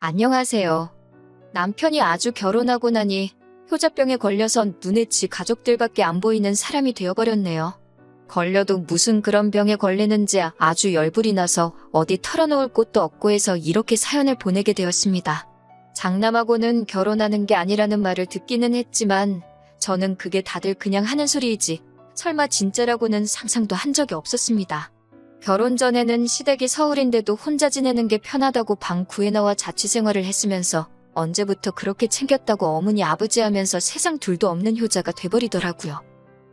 안녕하세요. 남편이 아주 결혼하고 나니 효자병에 걸려서 눈에 지 가족들밖에 안 보이는 사람이 되어버렸네요. 걸려도 무슨 그런 병에 걸리는지 아주 열불이 나서 어디 털어놓을 곳도 없고 해서 이렇게 사연을 보내게 되었습니다. 장남하고는 결혼하는 게 아니라는 말을 듣기는 했지만 저는 그게 다들 그냥 하는 소리이지 설마 진짜라고는 상상도 한 적이 없었습니다. 결혼 전에는 시댁이 서울인데도 혼자 지내는 게 편하다고 방 구해 나와 자취생활을 했으면서 언제부터 그렇게 챙겼다고 어머니 아버지 하면서 세상 둘도 없는 효자가 돼버리더라고요.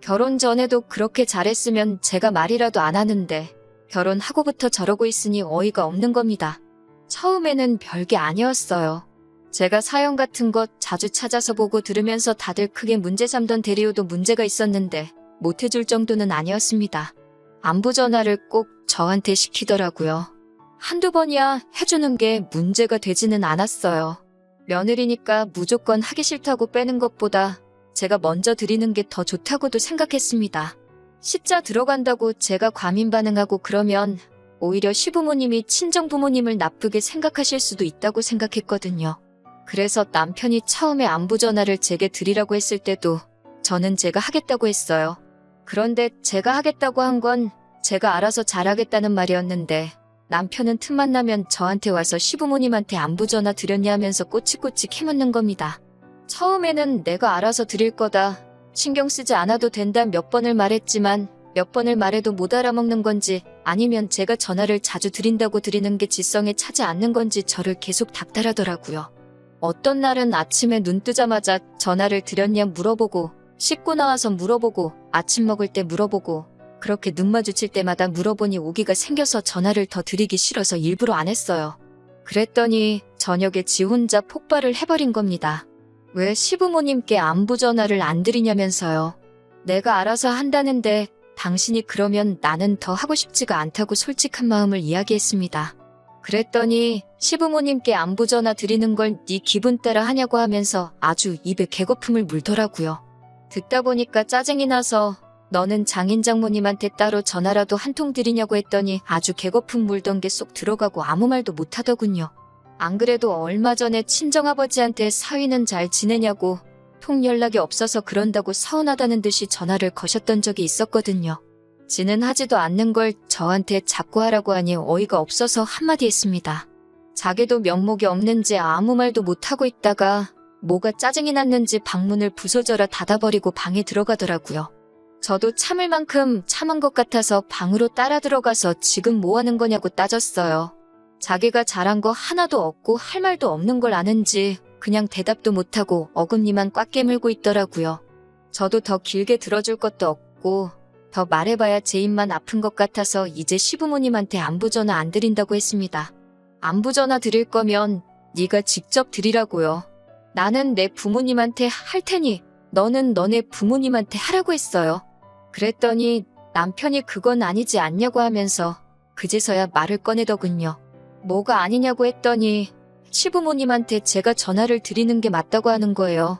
결혼 전에도 그렇게 잘했으면 제가 말이라도 안 하는데 결혼하고부터 저러고 있으니 어이가 없는 겁니다. 처음에는 별게 아니었어요. 제가 사연 같은 것 자주 찾아서 보고 들으면서 다들 크게 문제 삼던 대리오도 문제가 있었는데 못해줄 정도는 아니었습니다. 안부 전화를 꼭 저한테 시키더라고요. 한두 번이야 해주는 게 문제가 되지는 않았어요. 며느리니까 무조건 하기 싫다고 빼는 것보다 제가 먼저 드리는 게 더 좋다고도 생각했습니다. 십자 들어간다고 제가 과민 반응하고 그러면 오히려 시부모님이 친정 부모님을 나쁘게 생각하실 수도 있다고 생각했거든요. 그래서 남편이 처음에 안부 전화를 제게 드리라고 했을 때도 저는 제가 하겠다고 했어요. 그런데 제가 하겠다고 한 건 제가 알아서 잘하겠다는 말이었는데 남편은 틈만 나면 저한테 와서 시부모님한테 안부 전화 드렸냐 하면서 꼬치꼬치 캐묻는 겁니다. 처음에는 내가 알아서 드릴 거다. 신경 쓰지 않아도 된다 몇 번을 말했지만 몇 번을 말해도 못 알아먹는 건지 아니면 제가 전화를 자주 드린다고 드리는 게 지성에 차지 않는 건지 저를 계속 닥달하더라고요. 어떤 날은 아침에 눈 뜨자마자 전화를 드렸냐 물어보고 씻고 나와서 물어보고 아침 먹을 때 물어보고 그렇게 눈 마주칠 때마다 물어보니 오기가 생겨서 전화를 더 드리기 싫어서 일부러 안 했어요. 그랬더니 저녁에 지 혼자 폭발을 해버린 겁니다. 왜 시부모님께 안부 전화를 안 드리냐면서요. 내가 알아서 한다는데 당신이 그러면 나는 더 하고 싶지가 않다고 솔직한 마음을 이야기했습니다. 그랬더니 시부모님께 안부 전화 드리는 걸 네 기분 따라 하냐고 하면서 아주 입에 개거품을 물더라고요. 듣다 보니까 짜증이 나서 너는 장인 장모님한테 따로 전화라도 한 통 드리냐고 했더니 아주 개거품 물던 게 쏙 들어가고 아무 말도 못하더군요. 안 그래도 얼마 전에 친정아버지한테 사위는 잘 지내냐고 통 연락이 없어서 그런다고 서운하다는 듯이 전화를 거셨던 적이 있었거든요. 지는 하지도 않는 걸 저한테 자꾸 하라고 하니 어이가 없어서 한마디 했습니다. 자기도 면목이 없는지 아무 말도 못하고 있다가 뭐가 짜증이 났는지 방문을 부서져라 닫아버리고 방에 들어가더라고요. 저도 참을 만큼 참은 것 같아서 방으로 따라 들어가서 지금 뭐 하는 거냐고 따졌어요. 자기가 잘한 거 하나도 없고 할 말도 없는 걸 아는지 그냥 대답도 못하고 어금니만 꽉 깨물고 있더라고요. 저도 더 길게 들어줄 것도 없고 더 말해봐야 제 입만 아픈 것 같아서 이제 시부모님한테 안부 전화 안 드린다고 했습니다. 안부 전화 드릴 거면 네가 직접 드리라고요. 나는 내 부모님한테 할 테니 너는 너네 부모님한테 하라고 했어요. 그랬더니 남편이 그건 아니지 않냐고 하면서 그제서야 말을 꺼내더군요. 뭐가 아니냐고 했더니 시부모님한테 제가 전화를 드리는 게 맞다고 하는 거예요.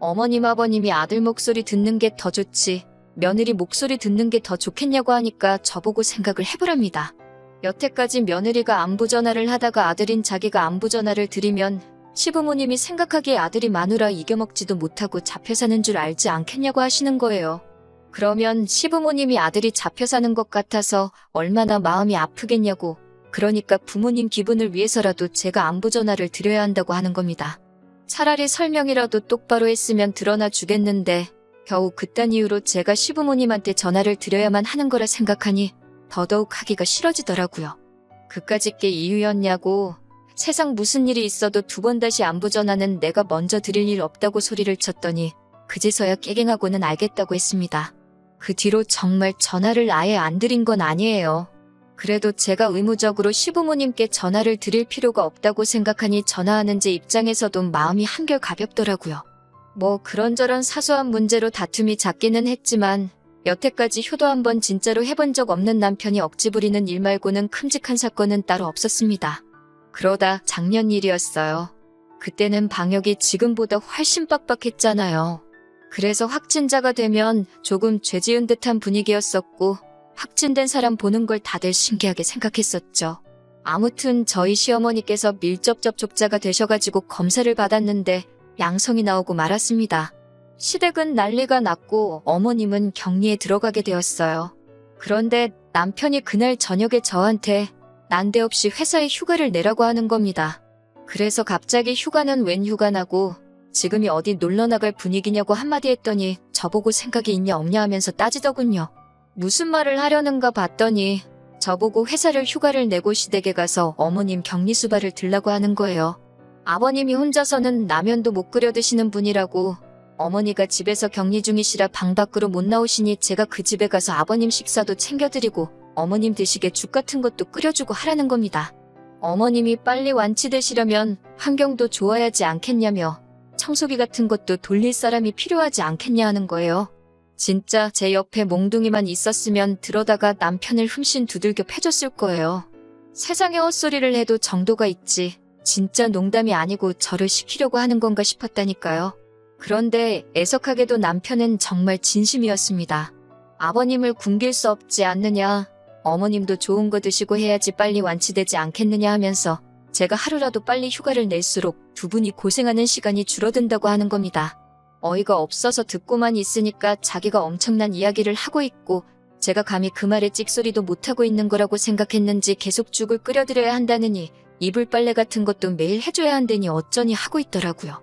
어머님 아버님이 아들 목소리 듣는 게 더 좋지 며느리 목소리 듣는 게 더 좋겠냐고 하니까 저보고 생각을 해보랍니다. 여태까지 며느리가 안부 전화를 하다가 아들인 자기가 안부 전화를 드리면 시부모님이 생각하기에 아들이 마누라 이겨먹지도 못하고 잡혀 사는 줄 알지 않겠냐고 하시는 거예요. 그러면 시부모님이 아들이 잡혀 사는 것 같아서 얼마나 마음이 아프겠냐고 그러니까 부모님 기분을 위해서라도 제가 안부 전화를 드려야 한다고 하는 겁니다. 차라리 설명이라도 똑바로 했으면 드러나 주겠는데 겨우 그딴 이유로 제가 시부모님한테 전화를 드려야만 하는 거라 생각하니 더더욱 하기가 싫어지더라고요. 그까짓 게 이유였냐고 세상 무슨 일이 있어도 두 번 다시 안부 전화는 내가 먼저 드릴 일 없다고 소리를 쳤더니 그제서야 깨갱하고는 알겠다고 했습니다. 그 뒤로 정말 전화를 아예 안 드린 건 아니에요. 그래도 제가 의무적으로 시부모님께 전화를 드릴 필요가 없다고 생각하니 전화하는 제 입장에서도 마음이 한결 가볍더라고요. 뭐 그런저런 사소한 문제로 다툼이 잦기는 했지만 여태까지 효도 한번 진짜로 해본 적 없는 남편이 억지 부리는 일 말고는 큼직한 사건은 따로 없었습니다. 그러다 작년 일이었어요. 그때는 방역이 지금보다 훨씬 빡빡했잖아요. 그래서 확진자가 되면 조금 죄지은 듯한 분위기였었고 확진된 사람 보는 걸 다들 신기하게 생각했었죠. 아무튼 저희 시어머니께서 밀접 접촉자가 되셔가지고 검사를 받았는데 양성이 나오고 말았습니다. 시댁은 난리가 났고 어머님은 격리에 들어가게 되었어요. 그런데 남편이 그날 저녁에 저한테 난데없이 회사에 휴가를 내라고 하는 겁니다. 그래서 갑자기 휴가는 웬 휴가나고 지금이 어디 놀러 나갈 분위기냐고 한마디 했더니 저보고 생각이 있냐 없냐 하면서 따지더군요. 무슨 말을 하려는가 봤더니 저보고 회사를 휴가를 내고 시댁에 가서 어머님 격리 수발을 들라고 하는 거예요. 아버님이 혼자서는 라면도 못 끓여 드시는 분이라고 어머니가 집에서 격리 중이시라 방 밖으로 못 나오시니 제가 그 집에 가서 아버님 식사도 챙겨드리고 어머님 드시게 죽 같은 것도 끓여주고 하라는 겁니다. 어머님이 빨리 완치되시려면 환경도 좋아야지 않겠냐며 청소기 같은 것도 돌릴 사람이 필요하지 않겠냐 하는 거예요. 진짜 제 옆에 몽둥이만 있었으면 들어다가 남편을 흠씬 두들겨 패줬을 거예요. 세상에 헛소리를 해도 정도가 있지. 진짜 농담이 아니고 저를 시키려고 하는 건가 싶었다니까요. 그런데 애석하게도 남편은 정말 진심이었습니다. 아버님을 굶길 수 없지 않느냐. 어머님도 좋은 거 드시고 해야지 빨리 완치되지 않겠느냐 하면서 제가 하루라도 빨리 휴가를 낼수록 두 분이 고생하는 시간이 줄어든다고 하는 겁니다. 어이가 없어서 듣고만 있으니까 자기가 엄청난 이야기를 하고 있고 제가 감히 그 말에 찍소리도 못하고 있는 거라고 생각했는지 계속 죽을 끓여드려야 한다느니 이불 빨래 같은 것도 매일 해줘야 한다니 어쩌니 하고 있더라고요.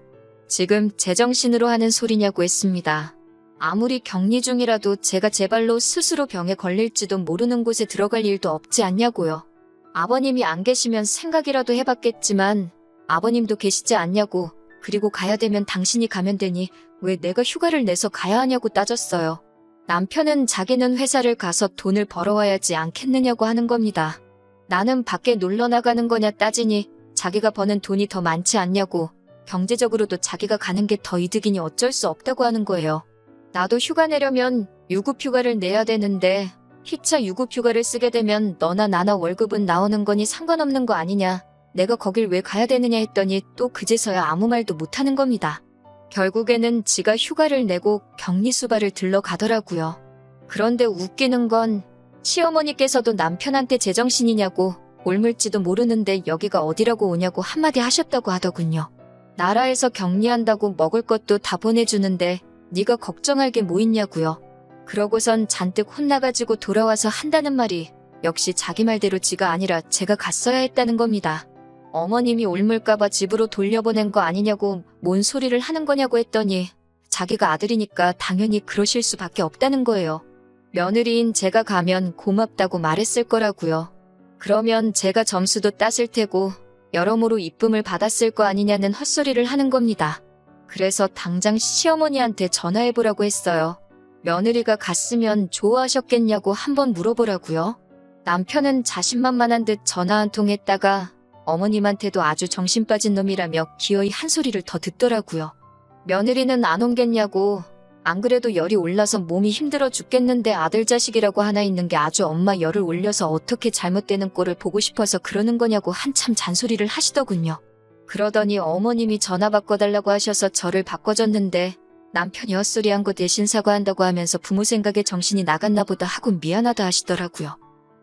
지금 제정신으로 하는 소리냐고 했습니다. 아무리 격리 중이라도 제가 제 발로 스스로 병에 걸릴지도 모르는 곳에 들어갈 일도 없지 않냐고요. 아버님이 안 계시면 생각이라도 해봤겠지만 아버님도 계시지 않냐고 그리고 가야 되면 당신이 가면 되니 왜 내가 휴가를 내서 가야 하냐고 따졌어요. 남편은 자기는 회사를 가서 돈을 벌어와야지 않겠느냐고 하는 겁니다. 나는 밖에 놀러 나가는 거냐 따지니 자기가 버는 돈이 더 많지 않냐고 경제적으로도 자기가 가는 게 더 이득이니 어쩔 수 없다고 하는 거예요. 나도 휴가 내려면 유급휴가를 내야 되는데 희차 유급휴가를 쓰게 되면 너나 나나 월급은 나오는 거니 상관없는 거 아니냐. 내가 거길 왜 가야 되느냐 했더니 또 그제서야 아무 말도 못하는 겁니다. 결국에는 지가 휴가를 내고 격리수발을 들러 가더라고요. 그런데 웃기는 건 시어머니께서도 남편한테 제정신이냐고 옮을지도 모르는데 여기가 어디라고 오냐고 한마디 하셨다고 하더군요. 나라에서 격리한다고 먹을 것도 다 보내주는데 네가 걱정할 게 뭐 있냐고요. 그러고선 잔뜩 혼나가지고 돌아와서 한다는 말이 역시 자기 말대로 지가 아니라 제가 갔어야 했다는 겁니다. 어머님이 옮을까봐 집으로 돌려보낸 거 아니냐고 뭔 소리를 하는 거냐고 했더니 자기가 아들이니까 당연히 그러실 수밖에 없다는 거예요. 며느리인 제가 가면 고맙다고 말했을 거라고요. 그러면 제가 점수도 땄을 테고 여러모로 이쁨을 받았을 거 아니냐는 헛소리를 하는 겁니다. 그래서 당장 시어머니한테 전화해보라고 했어요. 며느리가 갔으면 좋아하셨겠냐고 한번 물어보라고요. 남편은 자신만만한 듯 전화 한 통 했다가 어머님한테도 아주 정신 빠진 놈이라며 기어이 한 소리를 더 듣더라고요. 며느리는 안 옮겠냐고 안 그래도 열이 올라서 몸이 힘들어 죽겠는데 아들 자식이라고 하나 있는 게 아주 엄마 열을 올려서 어떻게 잘못되는 꼴을 보고 싶어서 그러는 거냐고 한참 잔소리를 하시더군요. 그러더니 어머님이 전화 바꿔달라고 하셔서 저를 바꿔줬는데 남편이 헛소리한 거 대신 사과한다고 하면서 부모 생각에 정신이 나갔나 보다 하고 미안하다 하시더라고요.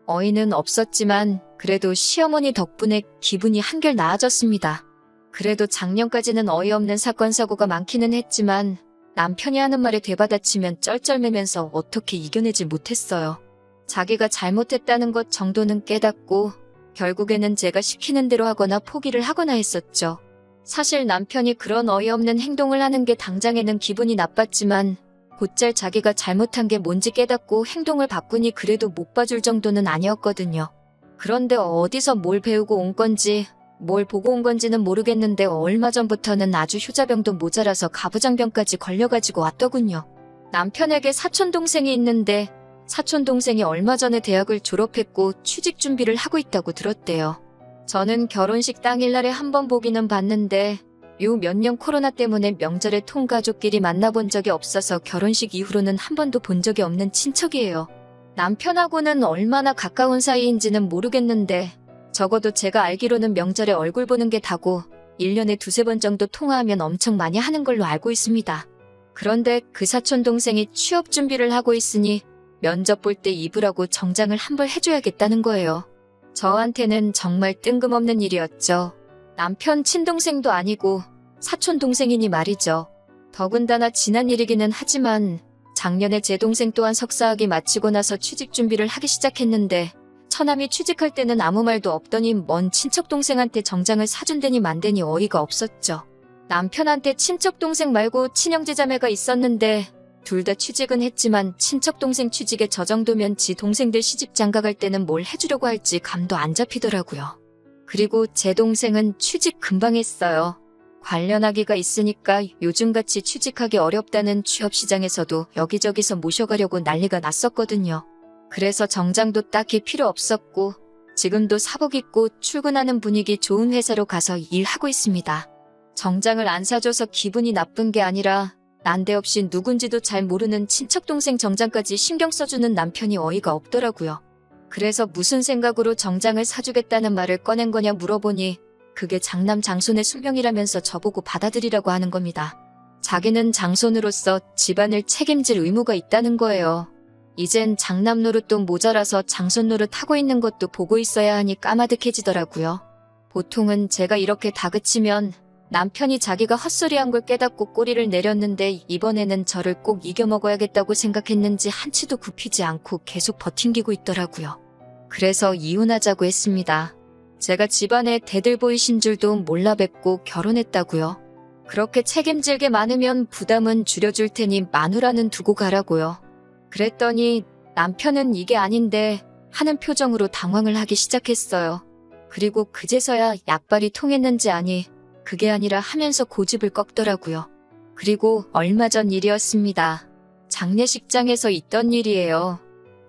어이는 없었지만 그래도 시어머니 덕분에 기분이 한결 나아졌습니다. 그래도 작년까지는 어이없는 사건 사고가 많기는 했지만 남편이 하는 말에 되받아치면 쩔쩔매면서 어떻게 이겨내지 못했어요. 자기가 잘못했다는 것 정도는 깨닫고 결국에는 제가 시키는 대로 하거나 포기를 하거나 했었죠. 사실 남편이 그런 어이없는 행동을 하는 게 당장에는 기분이 나빴지만 곧잘 자기가 잘못한 게 뭔지 깨닫고 행동을 바꾸니 그래도 못 봐줄 정도는 아니었거든요. 그런데 어디서 뭘 배우고 온 건지 뭘 보고 온 건지는 모르겠는데 얼마 전부터는 아주 효자병도 모자라서 가부장병까지 걸려가지고 왔더군요. 남편에게 사촌동생이 있는데 사촌 동생이 얼마 전에 대학을 졸업했고 취직 준비를 하고 있다고 들었대요. 저는 결혼식 당일날에 한 번 보기는 봤는데 요 몇 년 코로나 때문에 명절에 통가족끼리 만나본 적이 없어서 결혼식 이후로는 한 번도 본 적이 없는 친척이에요. 남편하고는 얼마나 가까운 사이인지는 모르겠는데 적어도 제가 알기로는 명절에 얼굴 보는 게 다고 1년에 두세 번 정도 통화하면 엄청 많이 하는 걸로 알고 있습니다. 그런데 그 사촌 동생이 취업 준비를 하고 있으니 면접 볼 때 입으라고 정장을 한 벌 해줘야겠다는 거예요. 저한테는 정말 뜬금없는 일이었죠. 남편 친동생도 아니고 사촌 동생이니 말이죠. 더군다나 지난 일이기는 하지만 작년에 제 동생 또한 석사학위 마치고 나서 취직 준비를 하기 시작했는데 처남이 취직할 때는 아무 말도 없더니 먼 친척 동생한테 정장을 사준다니 만대니 어이가 없었죠. 남편한테 친척 동생 말고 친형 제 자매가 있었는데 둘 다 취직은 했지만 친척 동생 취직에 저 정도면 지 동생들 시집 장가갈 때는 뭘 해주려고 할지 감도 안 잡히더라고요. 그리고 제 동생은 취직 금방 했어요. 관련하기가 있으니까 요즘같이 취직하기 어렵다는 취업시장에서도 여기저기서 모셔가려고 난리가 났었거든요. 그래서 정장도 딱히 필요 없었고 지금도 사복 입고 출근하는 분위기 좋은 회사로 가서 일하고 있습니다. 정장을 안 사줘서 기분이 나쁜 게 아니라 난데없이 누군지도 잘 모르는 친척 동생 정장까지 신경 써주는 남편이 어이가 없더라고요. 그래서 무슨 생각으로 정장을 사주겠다는 말을 꺼낸 거냐 물어보니 그게 장남 장손의 숙명이라면서 저보고 받아들이라고 하는 겁니다. 자기는 장손으로서 집안을 책임질 의무가 있다는 거예요. 이젠 장남 노릇도 모자라서 장손 노릇 하고 있는 것도 보고 있어야 하니 까마득해지더라고요. 보통은 제가 이렇게 다그치면 남편이 자기가 헛소리한 걸 깨닫고 꼬리를 내렸는데 이번에는 저를 꼭 이겨먹어야겠다고 생각했는지 한치도 굽히지 않고 계속 버팅기고 있더라고요. 그래서 이혼하자고 했습니다. 제가 집안에 대들보이신 줄도 몰라 뵙고 결혼했다고요. 그렇게 책임질 게 많으면 부담은 줄여줄 테니 마누라는 두고 가라고요. 그랬더니 남편은 이게 아닌데 하는 표정으로 당황을 하기 시작했어요. 그리고 그제서야 약발이 통했는지 아니 그게 아니라 하면서 고집을 꺾더라고요. 그리고 얼마 전 일이었습니다. 장례식장에서 있던 일이에요.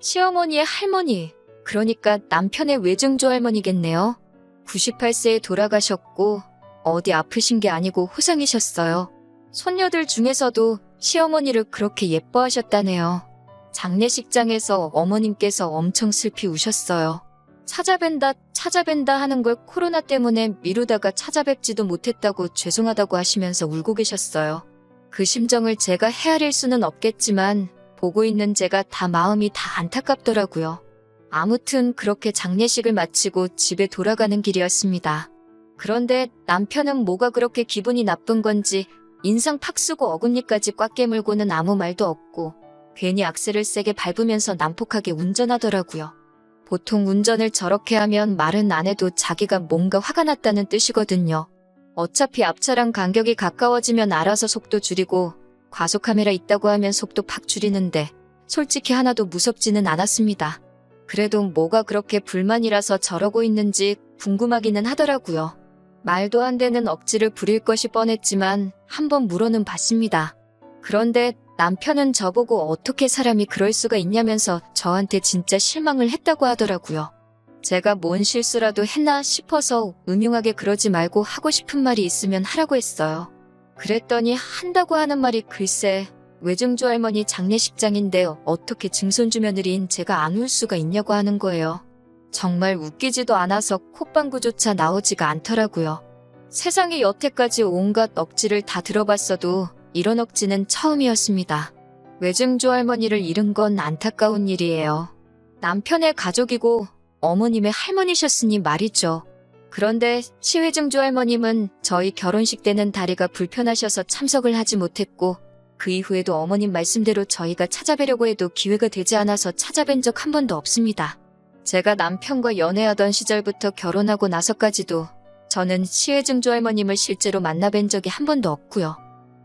시어머니의 할머니, 그러니까 남편의 외증조 할머니겠네요. 98세에 돌아가셨고 어디 아프신 게 아니고 호상이셨어요. 손녀들 중에서도 시어머니를 그렇게 예뻐하셨다네요. 장례식장에서 어머님께서 엄청 슬피 우셨어요. 찾아뵌다, 찾아뵌다 하는 걸 코로나 때문에 미루다가 찾아뵙지도 못했다고 죄송하다고 하시면서 울고 계셨어요. 그 심정을 제가 헤아릴 수는 없겠지만 보고 있는 제가 다 마음이 다 안타깝더라고요. 아무튼 그렇게 장례식을 마치고 집에 돌아가는 길이었습니다. 그런데 남편은 뭐가 그렇게 기분이 나쁜 건지 인상 팍 쓰고 어금니까지 꽉 깨물고는 아무 말도 없고 괜히 악셀을 세게 밟으면서 난폭하게 운전하더라고요. 보통 운전을 저렇게 하면 말은 안 해도 자기가 뭔가 화가 났다는 뜻이거든요. 어차피 앞차랑 간격이 가까워지면 알아서 속도 줄이고 과속카메라 있다고 하면 속도 팍 줄이는데 솔직히 하나도 무섭지는 않았습니다. 그래도 뭐가 그렇게 불만이라서 저러고 있는지 궁금하기는 하더라고요. 말도 안 되는 억지를 부릴 것이 뻔했지만 한번 물어는 봤습니다. 그런데 남편은 저보고 어떻게 사람이 그럴 수가 있냐면서 저한테 진짜 실망을 했다고 하더라고요. 제가 뭔 실수라도 했나 싶어서 음흉하게 그러지 말고 하고 싶은 말이 있으면 하라고 했어요. 그랬더니 한다고 하는 말이 글쎄 외증조 할머니 장례식장인데 어떻게 증손주 며느리인 제가 안 울 수가 있냐고 하는 거예요. 정말 웃기지도 않아서 콧방구조차 나오지가 않더라고요. 세상에 여태까지 온갖 억지를 다 들어봤어도 이런 억지는 처음이었습니다. 외증조 할머니를 잃은 건 안타까운 일이에요. 남편의 가족이고 어머님의 할머니셨으니 말이죠. 그런데 시외증조 할머님은 저희 결혼식 때는 다리가 불편하셔서 참석을 하지 못했고 그 이후에도 어머님 말씀대로 저희가 찾아뵈려고 해도 기회가 되지 않아서 찾아뵌 적 한 번도 없습니다. 제가 남편과 연애하던 시절부터 결혼하고 나서까지도 저는 시외증조 할머님을 실제로 만나뵌 적이 한 번도 없고요.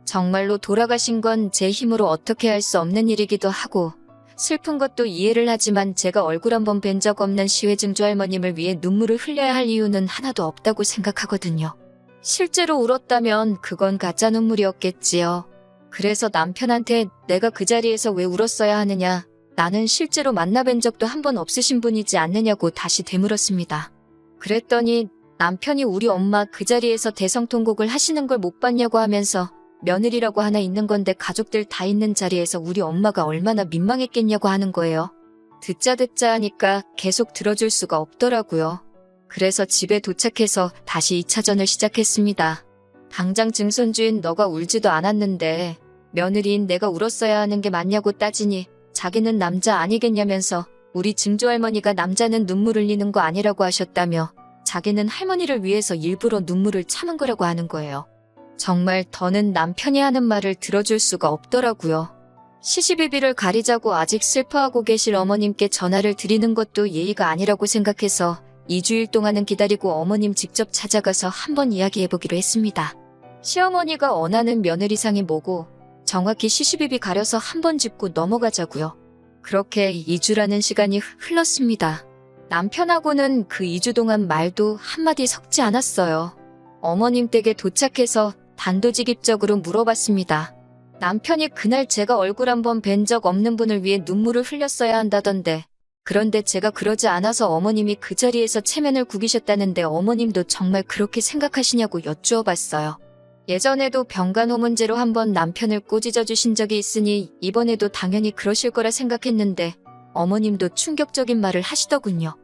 정말로 돌아가신 건 제 힘으로 어떻게 할 수 없는 일이기도 하고 슬픈 것도 이해를 하지만 제가 얼굴 한번 뵌 적 없는 시외증조 할머님을 위해 눈물을 흘려야 할 이유는 하나도 없다고 생각하거든요. 실제로 울었다면 그건 가짜 눈물이었겠지요. 그래서 남편한테 내가 그 자리에서 왜 울었어야 하느냐, 나는 실제로 만나뵌 적도 한 번 없으신 분이지 않느냐고 다시 되물었습니다. 그랬더니 남편이 우리 엄마 그 자리에서 대성통곡을 하시는 걸 못 봤냐고 하면서 며느리라고 하나 있는 건데 가족들 다 있는 자리에서 우리 엄마가 얼마나 민망했겠냐고 하는 거예요. 듣자 듣자 하니까 계속 들어줄 수가 없더라고요. 그래서 집에 도착해서 다시 2차전을 시작했습니다. 당장 증손주인 너가 울지도 않았는데 며느리인 내가 울었어야 하는 게 맞냐고 따지니 자기는 남자 아니겠냐면서 우리 증조할머니가 남자는 눈물 흘리는 거 아니라고 하셨다며 자기는 할머니를 위해서 일부러 눈물을 참은 거라고 하는 거예요. 정말 더는 남편이 하는 말을 들어줄 수가 없더라고요. 시시비비를 가리자고 아직 슬퍼하고 계실 어머님께 전화를 드리는 것도 예의가 아니라고 생각해서 2주일 동안은 기다리고 어머님 직접 찾아가서 한번 이야기해보기로 했습니다. 시어머니가 원하는 며느리상이 뭐고 정확히 시시비비 가려서 한번 짚고 넘어가자고요. 그렇게 2주라는 시간이 흘렀습니다. 남편하고는 그 2주 동안 말도 한마디 섞지 않았어요. 어머님 댁에 도착해서 단도직입적으로 물어봤습니다. 남편이 그날 제가 얼굴 한번 뵌 적 없는 분을 위해 눈물을 흘렸어야 한다던데 그런데 제가 그러지 않아서 어머님이 그 자리에서 체면을 구기셨다는데 어머님도 정말 그렇게 생각하시냐고 여쭈어 봤어요. 예전에도 병간호 문제로 한번 남편을 꼬지져 주신 적이 있으니 이번에도 당연히 그러실 거라 생각했는데 어머님도 충격적인 말을 하시더군요.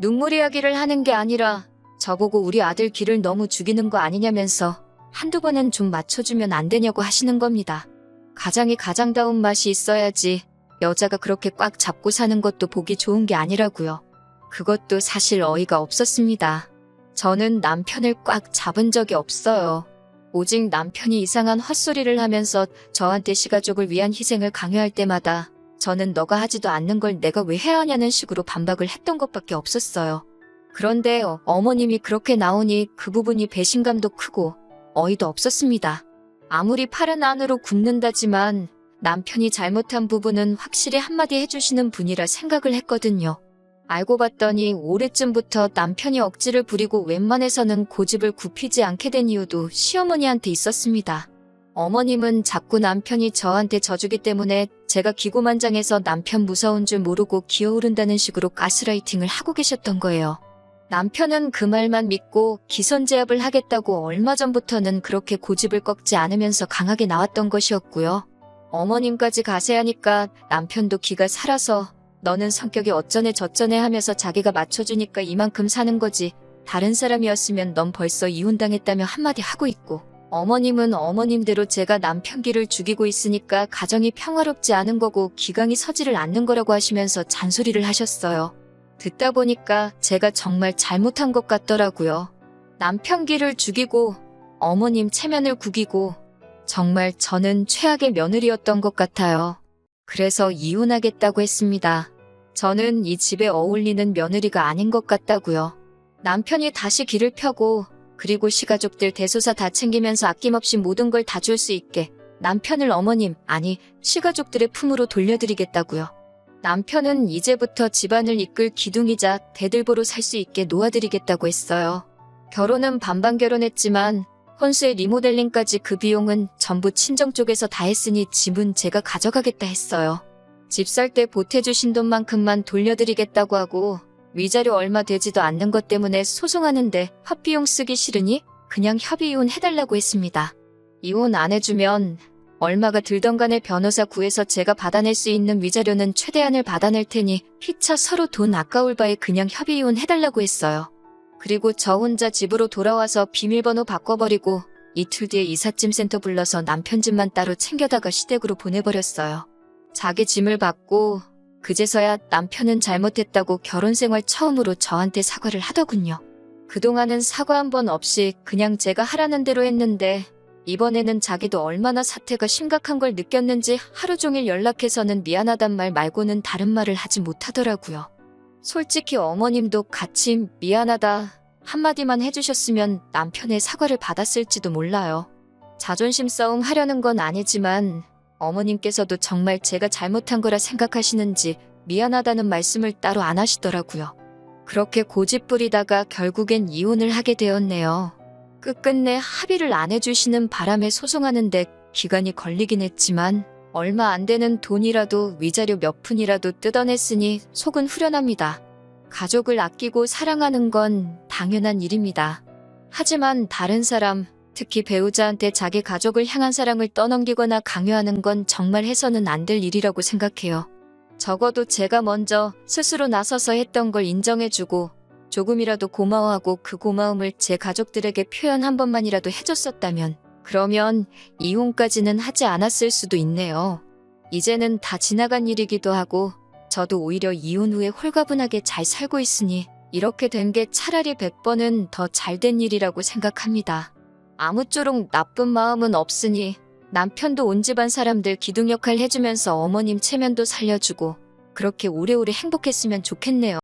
눈물 이야기를 하는 게 아니라 저보고 우리 아들 길을 너무 죽이는 거 아니냐면서 한두 번은 좀 맞춰주면 안 되냐고 하시는 겁니다. 가장이 가장다운 맛이 있어야지 여자가 그렇게 꽉 잡고 사는 것도 보기 좋은 게 아니라고요. 그것도 사실 어이가 없었습니다. 저는 남편을 꽉 잡은 적이 없어요. 오직 남편이 이상한 헛소리를 하면서 저한테 시가족을 위한 희생을 강요할 때마다 저는 너가 하지도 않는 걸 내가 왜 해야 하냐는 식으로 반박을 했던 것밖에 없었어요. 그런데 어- 어머님이 그렇게 나오니 그 부분이 배신감도 크고 어이도 없었습니다. 아무리 팔은 안으로 굽는다지만 남편이 잘못한 부분은 확실히 한마디 해주시는 분이라 생각을 했거든요. 알고 봤더니 올해쯤부터 남편이 억지를 부리고 웬만해서는 고집을 굽히지 않게 된 이유도 시어머니한테 있었습니다. 어머님은 자꾸 남편이 저한테 져주기 때문에 제가 기고만장해서 남편 무서운 줄 모르고 기어오른다는 식으로 가스라이팅을 하고 계셨던 거예요. 남편은 그 말만 믿고 기선제압을 하겠다고 얼마 전부터는 그렇게 고집을 꺾지 않으면서 강하게 나왔던 것이었고요. 어머님까지 가세하니까 남편도 기가 살아서 너는 성격이 어쩌네 저쩌네 하면서 자기가 맞춰주니까 이만큼 사는 거지. 다른 사람이었으면 넌 벌써 이혼당했다며 한마디 하고 있고. 어머님은 어머님대로 제가 남편 기를 죽이고 있으니까 가정이 평화롭지 않은 거고 기강이 서지를 않는 거라고 하시면서 잔소리를 하셨어요. 듣다 보니까 제가 정말 잘못한 것 같더라고요. 남편 기를 죽이고 어머님 체면을 구기고 정말 저는 최악의 며느리였던 것 같아요. 그래서 이혼하겠다고 했습니다. 저는 이 집에 어울리는 며느리가 아닌 것 같다고요. 남편이 다시 길을 펴고 그리고 시가족들 대소사 다 챙기면서 아낌없이 모든 걸 다 줄 수 있게 남편을 어머님 아니 시가족들의 품으로 돌려드리겠다고요. 남편은 이제부터 집안을 이끌 기둥이자 대들보로 살 수 있게 놓아드리겠다고 했어요. 결혼은 반반 결혼했지만 혼수의 리모델링까지 그 비용은 전부 친정 쪽에서 다 했으니 집은 제가 가져가겠다 했어요. 집 살 때 보태주신 돈만큼만 돌려드리겠다고 하고 위자료 얼마 되지도 않는 것 때문에 소송하는데 합비용 쓰기 싫으니 그냥 협의 이혼 해달라고 했습니다. 이혼 안 해주면 얼마가 들던 간에 변호사 구해서 제가 받아낼 수 있는 위자료는 최대한을 받아낼 테니 피차 서로 돈 아까울 바에 그냥 협의 이혼 해달라고 했어요. 그리고 저 혼자 집으로 돌아와서 비밀번호 바꿔버리고 이틀 뒤에 이삿짐 센터 불러서 남편 집만 따로 챙겨다가 시댁으로 보내버렸어요. 자기 짐을 받고 그제서야 남편은 잘못했다고 결혼 생활 처음으로 저한테 사과를 하더군요. 그동안은 사과 한 번 없이 그냥 제가 하라는 대로 했는데 이번에는 자기도 얼마나 사태가 심각한 걸 느꼈는지 하루 종일 연락해서는 미안하단 말 말고는 다른 말을 하지 못하더라고요. 솔직히 어머님도 같이 미안하다 한마디만 해주셨으면 남편의 사과를 받았을지도 몰라요. 자존심 싸움 하려는 건 아니지만 어머님께서도 정말 제가 잘못한 거라 생각하시는지 미안하다는 말씀을 따로 안 하시더라고요. 그렇게 고집 부리다가 결국엔 이혼을 하게 되었네요. 끝끝내 합의를 안 해주시는 바람에 소송하는데 기간이 걸리긴 했지만 얼마 안 되는 돈이라도 위자료 몇 푼이라도 뜯어냈으니 속은 후련합니다. 가족을 아끼고 사랑하는 건 당연한 일입니다. 하지만 다른 사람, 특히 배우자한테 자기 가족을 향한 사랑을 떠넘기거나 강요하는 건 정말 해서는 안 될 일이라고 생각해요. 적어도 제가 먼저 스스로 나서서 했던 걸 인정해주고 조금이라도 고마워하고 그 고마움을 제 가족들에게 표현 한 번만이라도 해줬었다면 그러면 이혼까지는 하지 않았을 수도 있네요. 이제는 다 지나간 일이기도 하고 저도 오히려 이혼 후에 홀가분하게 잘 살고 있으니 이렇게 된 게 차라리 100번은 더 잘 된 일이라고 생각합니다. 아무쪼록 나쁜 마음은 없으니 남편도 온 집안 사람들 기둥 역할 해주면서 어머님 체면도 살려주고 그렇게 오래오래 행복했으면 좋겠네요.